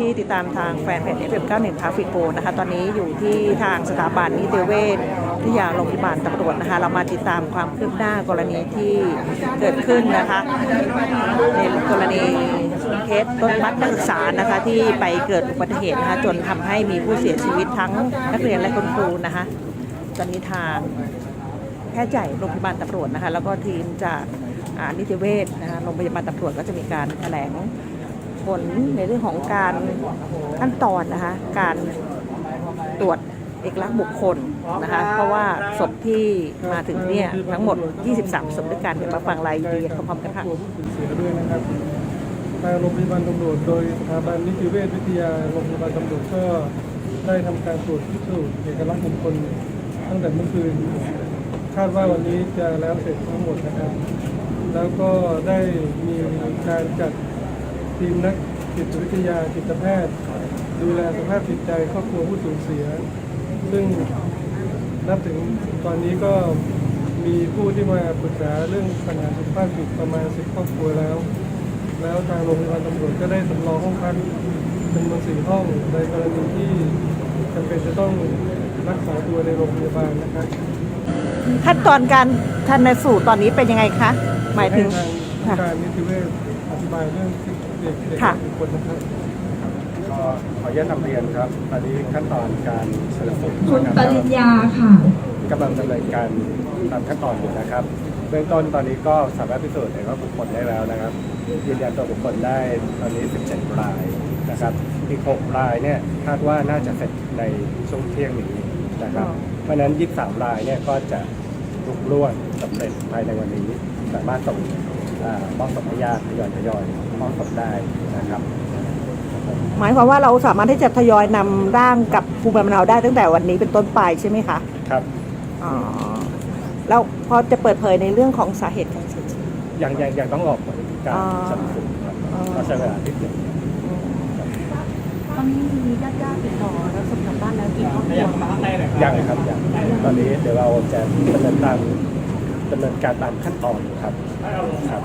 ที่ติดตามทางแฟนเพจ FM91 ทราฟิกโกนะคะ ตอนนี้อยู่ที่ทางสถาบันนิติเวชวิทยาโรงพยาบาลตำรวจนะคะ เรามาติดตามความคืบหน้ากรณีที่เกิดขึ้นนะคะ ในกรณีเคสรถบัสนักศึกษานะคะ ที่ไปเกิดอุบัติเหตุนะคะ จนทำให้มีผู้เสียชีวิตทั้งนักเรียนและคุณครูนะคะ ตอนนี้ทางแพทย์ใหญ่โรงพยาบาลตำรวจนะคะ แล้วก็ทีมจากนิติเวชนะคะโรงพยาบาลตำรวจก็จะมีการแถลง ผลในเรื่องของการขั้นตอนนะคะ การตรวจเอกลักษณ์บุคคลนะคะ เพราะว่าศพที่มาถึงเนี่ยทั้งหมด 23ศพด้วยกันเดี๋ยวมาฟังรายละเอียดพร้อมๆกันค่ะเสียด้วยนะครับทางโรงพยาบาลตำรวจโดยสถาบันนิติเวชวิทยาโรงพยาบาลตำรวจก็ได้ทำการตรวจพิสูจน์เอกลักษณ์บุคคลตั้งแต่เมื่อคืน คาดว่าวันนี้จะแล้วเสร็จทั้งหมดนะครับ แล้วก็ได้มีการจัด ทีมนักจิตวิทยาจิตแพทย์ ดูแลสภาพจิตใจครอบครัวผู้สูญเสีย ซึ่งนับถึงตอนนี้ก็มีผู้ที่มาปรึกษาเรื่องปัญหาสุขภาพจิตประมาณสิบครอบครัวแล้ว แล้วทางโรงพยาบาลตำรวจก็ได้สำรองห้องพักจำนวนสี่ห้องในกรณีที่จำเป็นจะต้องรักษาตัวในโรงพยาบาลนะครับขั้นตอนการทันสูตรตอนนี้เป็นยังไงคะ หมายถึงให้ทางค่ะการนิติเวชอธิ บายเรื่องที่เด็กเด็กค่ะทุกคนนะครับก็ขออนุญาตนำเรียนครับตอนนี้ขั้นตอนการชนสูตรคุณปริญญาค่ะกำลังดำเนินการตามขั้นตอนอยู่นะครับ เบื้องต้นตอนนี้ก็สามารถพิสูจน์เห็นว่าบุคคลได้แล้วนะครับยืนยันตัวบุคคลได้ตอนนี้ 17 รายนะครับอีก6รายเนี่ยคาดว่าน่าจะเสร็จในช่วงเที่ยงนี้นะครับ เพราะฉะนั้น 23 รายเนี่ยก็จะลุกล่วงสำเร็จภายในวันนี้ สามารถส่งเอ่อ มอบศพให้ญาติทยอยทยอยมอบศพได้นะครับหมายความว่าเราสามารถที่จะทยอยนำร่างกับภูมิลำเนาได้ตั้งแต่วันนี้เป็นต้นไปใช่ไหมคะครับอ๋อแล้วพอจะเปิดเผยในเรื่องของสาเหตุการเสียชีวิต ยังยังยังต้องรอผลการอ๋อชันสูตรครับอ๋อก็ใช้เวลานิดหนึ่งตอนนี้มีญาติญาติๆติดต่อแล้วส่งกลับบ้านแล้วกี่ครอบครัว ยังครับยังตอนนี้เดี๋ยวเราจะดำเนินตาม ดำเนินการตามขั้นตอนครับครับ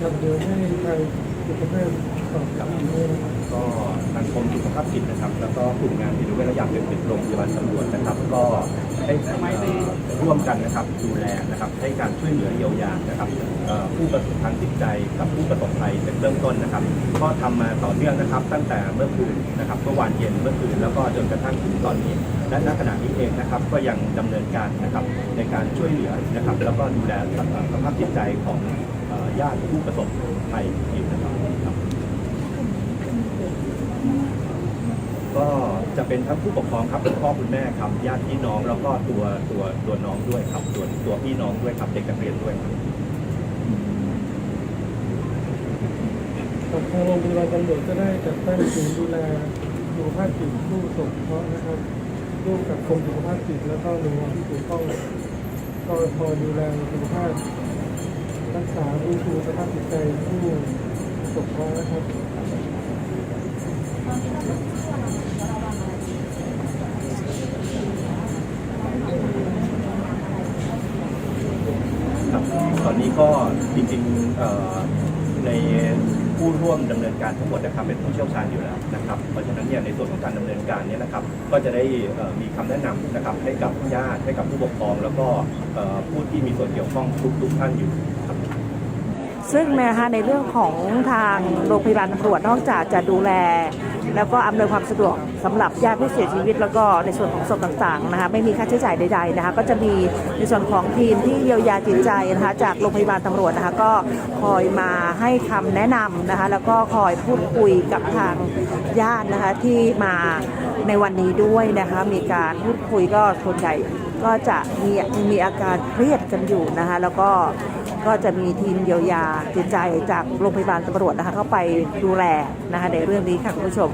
ครับเดี๋ยวให้ทางจิตแพทย์ตอบคำถามด้วยนะครับ ก็ทางกรมสุขภาพจิตนะครับ แล้วก็กลุ่มงานที่ดูแลระยะเป็นเป็นโรงพยาบาลตำรวจนะครับ ก็ได้เอ่อ ร่วมกันนะครับดูแลนะครับให้การช่วยเหลือเยียวยานะครับผู้ประสบทางจิตใจกับผู้ประสบภัยเป็นเริ่มต้นนะครับ ก็ทำมาต่อเนื่องนะครับ ตั้งแต่เมื่อคืนนะครับเมื่อวานเย็นเมื่อคืนแล้วก็จนกระทั่งถึงตอนนี้และณขณะนี้เองนะครับก็ยังดำเนินการนะครับในการช่วยเหลือนะครับ แล้วก็ดูแลสภาพจิตใจของญาติผู้ประสบภัยอยู่นะครับ ก็จะเป็นทั้งผู้ปกครองครับคุณพ่อคุณแม่ครับญาติพี่น้องแล้วก็ตัวตัวตัวน้องด้วยครับตัวตัวพี่น้องด้วยครับเด็กนักเรียนด้วยครับกับทางโรงพยาบาลตำรวจก็ได้จัดตั้งศูนย์ดูแลสุขภาพจิตผู้สงเคราะห์นะครับร่วมกับกรมสุขภาพจิตแล้วก็หน่วยงานที่เกี่ยวข้องก็คอยดูแลสุขภาพรักษาฟื้นฟูสภาพจิตใจผู้สงเคราะห์นะครับ อนนี้ก็จริงๆในผู้ร่วมดำเนินการทั้งหมดนะครับเป็นผู้เชี่ยวชาญอยู่แล้วนะครับเพราะฉะนั้นเนี่ยในส่วนของการดำเนินการเนี้นะครับก็จะได้มีคำแนะนำนะครับให้กับญาติให้กับผู้ปกครอง แล้วก็ผู้ที่มีส่วนเกี่ยวข้องทุกๆท่านอยู่ครับซึ่งนะคะในเรื่องของทางโรงพยาบาลตำรวจนอกจากจะดูแล แล้วก็อำนวยความสะดวกสำหรับญาติผู้เสียชีวิต แล้วก็ในส่วนของศพต่างๆนะคะไม่มีค่าใช้จ่ายใดๆนะคะก็จะมีในส่วนของทีมที่เยียวยาจิตใจนะคะจากโรงพยาบาลตำรวจนะคะก็คอยมาให้คำแนะนำนะคะแล้วก็คอยพูดคุยกับทางญาตินะคะที่มาในวันนี้ด้วยนะคะมีการพูดคุยก็ส่วนใหญ่ ก็จะมีมีอาการเครียดกันอยู่นะคะ แล้วก็ก็จะมีทีมเยียวยาจิตใจจากโรงพยาบาลตำรวจนะคะเข้าไปดูแลนะคะในเรื่องนี้ค่ะคุณผู้ชม